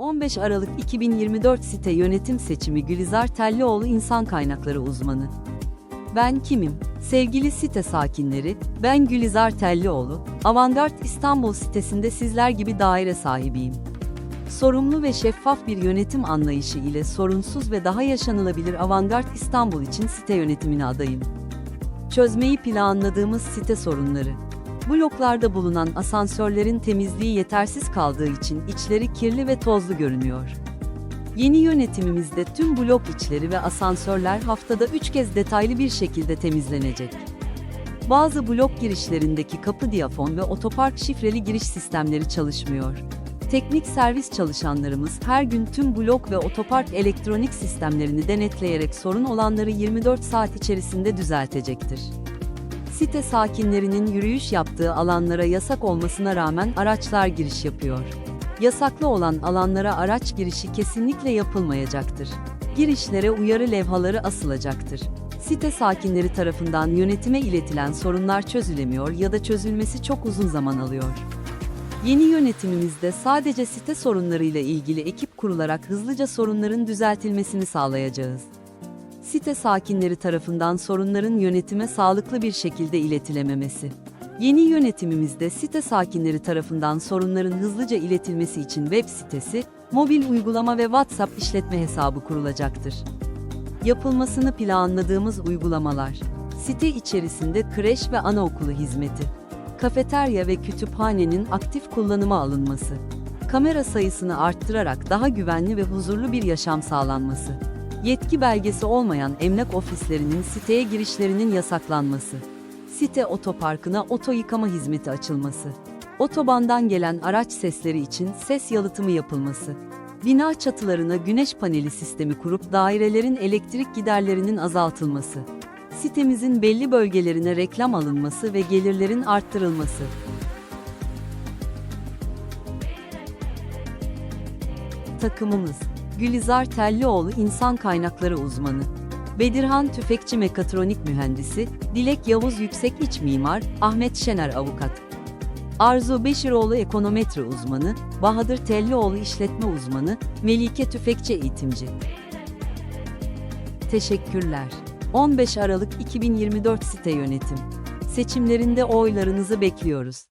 15 Aralık 2024 site yönetim seçimi Gülizar Tellioğlu İnsan Kaynakları Uzmanı. Ben kimim? Sevgili site sakinleri, ben Gülizar Tellioğlu, Avantgard İstanbul sitesinde sizler gibi daire sahibiyim. Sorumlu ve şeffaf bir yönetim anlayışı ile sorunsuz ve daha yaşanılabilir Avantgard İstanbul için site yönetimine adayım. Çözmeyi planladığımız site sorunları. Bloklarda bulunan asansörlerin temizliği yetersiz kaldığı için içleri kirli ve tozlu görünüyor. Yeni yönetimimizde tüm blok içleri ve asansörler haftada 3 kez detaylı bir şekilde temizlenecek. Bazı blok girişlerindeki kapı diyafon ve otopark şifreli giriş sistemleri çalışmıyor. Teknik servis çalışanlarımız her gün tüm blok ve otopark elektronik sistemlerini denetleyerek sorun olanları 24 saat içerisinde düzeltecektir. Site sakinlerinin yürüyüş yaptığı alanlara yasak olmasına rağmen araçlar giriş yapıyor. Yasaklı olan alanlara araç girişi kesinlikle yapılmayacaktır. Girişlere uyarı levhaları asılacaktır. Site sakinleri tarafından yönetime iletilen sorunlar çözülemiyor ya da çözülmesi çok uzun zaman alıyor. Yeni yönetimimizde sadece site sorunlarıyla ilgili ekip kurularak hızlıca sorunların düzeltilmesini sağlayacağız. Site sakinleri tarafından sorunların yönetime sağlıklı bir şekilde iletilememesi. Yeni yönetimimizde site sakinleri tarafından sorunların hızlıca iletilmesi için web sitesi, mobil uygulama ve WhatsApp işletme hesabı kurulacaktır. Yapılmasını planladığımız uygulamalar. Site içerisinde kreş ve anaokulu hizmeti. Kafeterya ve kütüphanenin aktif kullanıma alınması. Kamera sayısını arttırarak daha güvenli ve huzurlu bir yaşam sağlanması. Yetki belgesi olmayan emlak ofislerinin siteye girişlerinin yasaklanması. Site otoparkına oto yıkama hizmeti açılması. Otobandan gelen araç sesleri için ses yalıtımı yapılması. Bina çatılarına güneş paneli sistemi kurup dairelerin elektrik giderlerinin azaltılması. Sitemizin belli bölgelerine reklam alınması ve gelirlerin arttırılması. Takımımız Gülizar Tellioğlu İnsan Kaynakları Uzmanı Bedirhan Tüfekçi Mekatronik Mühendisi, Dilek Yavuz Yüksek İç Mimar, Ahmet Şener Avukat. Arzu Beşiroğlu Ekonometre Uzmanı, Bahadır Tellioğlu İşletme Uzmanı, Melike Tüfekçi Eğitimci. Teşekkürler. 15 Aralık 2024 Site Yönetim. Seçimlerinde oylarınızı bekliyoruz.